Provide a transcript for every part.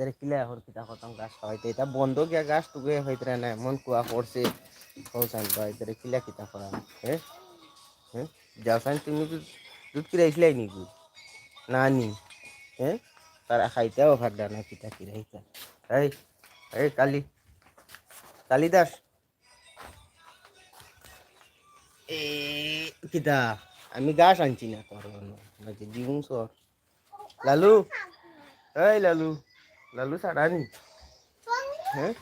দেরে কিলা এখন কিতা খতম গাছ হয়তো এটা বন্ধ গিয়া গাছ টুকে হইতে না, এমন কুয়া পড়ছে। হৌসান ভাই, দেরে কিলা কিতা করা? হ্যাঁ? হ্যাঁ? যাওসান তুমি দুধ কিরাইছিলাই নিকি না নি। হ্যাঁ? তারা খাইতেও ভাড্ডা না কিতা কিরাইতা এই এই কালি কালিদাস এ, কিতা? আমি গাছ আনছি না তোর দিবুং সর লালু? এই লালু। লালু সারানি হ্যাঁ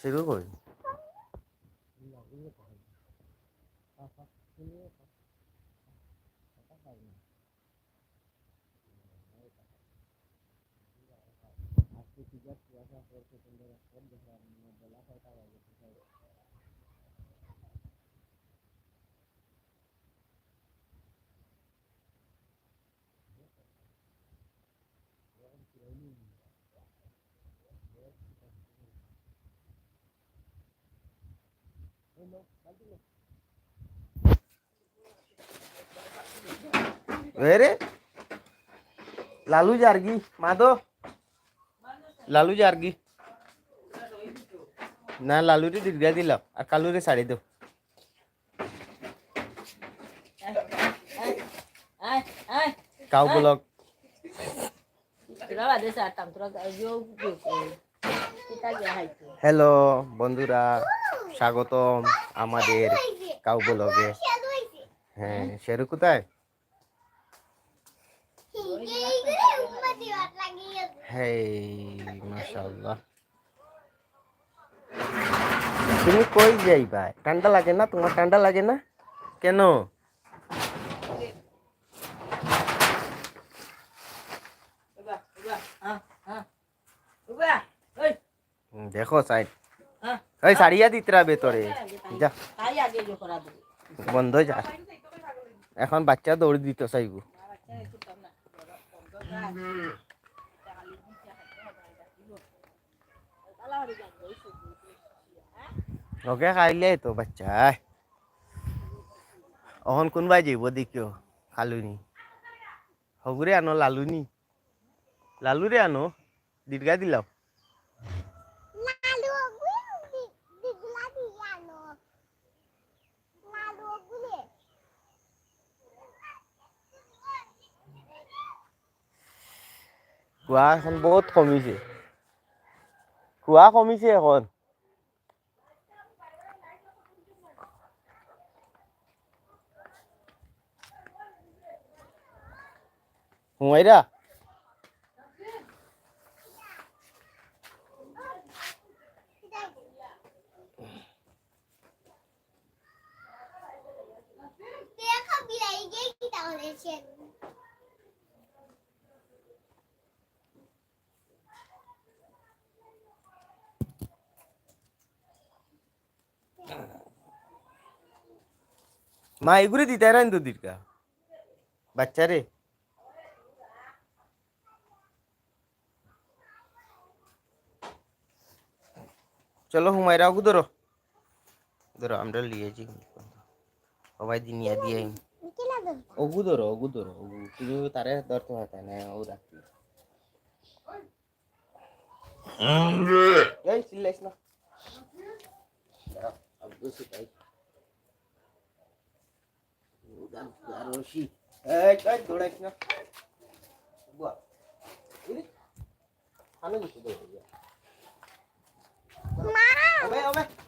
শুরু করি রে লালু জার্গি মাদো লালু জার্গি না লালুরে দীর্ঘা দিলাম আর কালুরে Ai, ai, কাউ ব্লক. হ্যালো বন্ধুরা স্বাগতম আমাদের কাউ ব্লগে হ্যাঁ শেরু কোথায়? তুমি কই যাইবা? ঠান্ডা লাগে না তোমার? ঠান্ডা লাগে না? কেন? দেখো সাইড এই সারিয়া দিতরা ভেতরে। যা. বন্ধ যা। এখন বাচ্চা দৌড় দিতে চাইব ওকে খাইলে তো বাচ্চা। অহন কোনবাই যাব দেখিও খালুনি। হগুরে আনো, লালুনি। লালুরে আনো দীর্ঘা দিলাম কুয়া এখন বহুত কমিছে। কুয়া কমিছে এখন। হুমাইরা Dia kan মা এগুলো দিতে রান তো দীর্ঘা? বাচ্চারে? চলো হুমায়রা ওগু ধরো। ধরো আমরা লিয়েছি সবাই দিন ইয়া দিয়ে. ওগু ধরো ওগু ধরো ওগু। তুমি তারে ধরতে পারতা না ও রাখি। এই চিল্লাইস না। अब दूसरी type udang garoshi eh kan goleknya buat ini anu gitu dulu ya Mama. Ome, ome.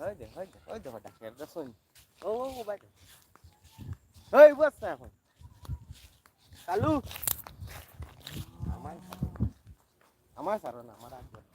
হয় দে হয় দে হয় দে ডাকে একটা শোন ও ও ও বাইরে Amar, amar, এখন amar, আমার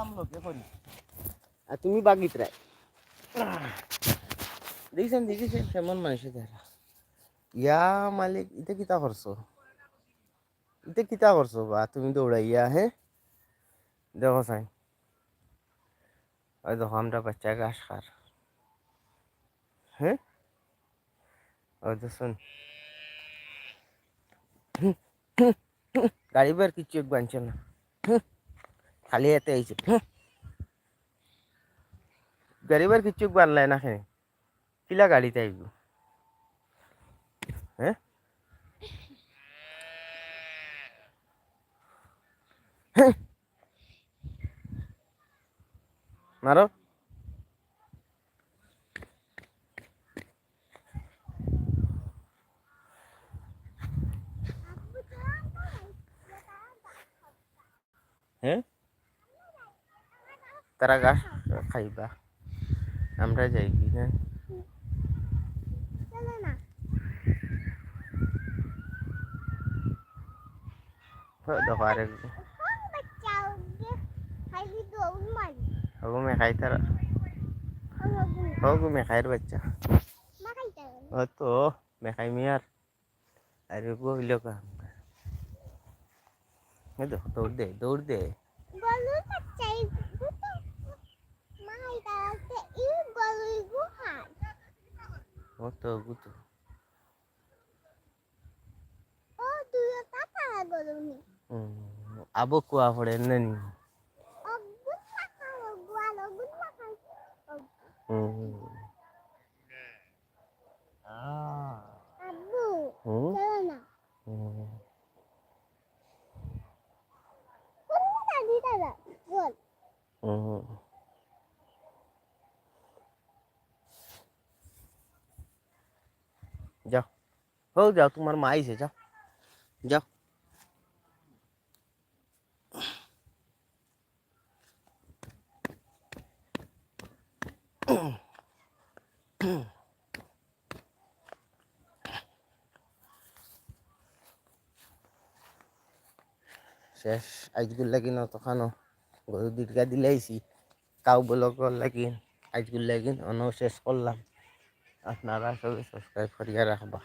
তোমার আমি আনলাম লোকে করি আর তুমি বাগিত রায় দেখছেন দেখেছেন কেমন মানুষের যারা ইয়া মালিক ইতে কিতা করছ ইতে কিতা করছ বা তুমি দৌড়াইয়া হে দেখো সাই ওই দেখো আমরা বাচ্চা ঘাস খার হ্যাঁ ওই खाली ये गरीब गरीबर की चूक बांधलाय ना खे तिला गाडी त्यायचो मारो. তারা গাছ খাইবা আমরা যাই কি হ্যাঁ চলো না দেখো আরেক কোন বাচ্চা ওকে খালি দৌড় মারি হগু মেখাই তারা ওরকম হগু মেখাইর বাচ্চা মাখাইতে ও তো মেখাই মিয়ার আরে গো হইল কা এই দেখো দৌড় দে দৌড় দে গলু বাচ্চা এই গুতো মাখাইতে আছে এই গলু গুহার ও তো গুতো। ও তুই টাকা গলু নি আবো কুয়া পড়ে নানি অগুন মাখাও হো যাও, তোমার মা আইছে, যাও। যাও। শেষ আজগুল লাগিন তখানো গরু দুর্গা দিলাইছি কাউ ব্লগর লাগিন। আজগুল লাগিন অন শেষ করলাম। আপনারা সবাই সাবস্ক্রাইব করিয়া রাখবা।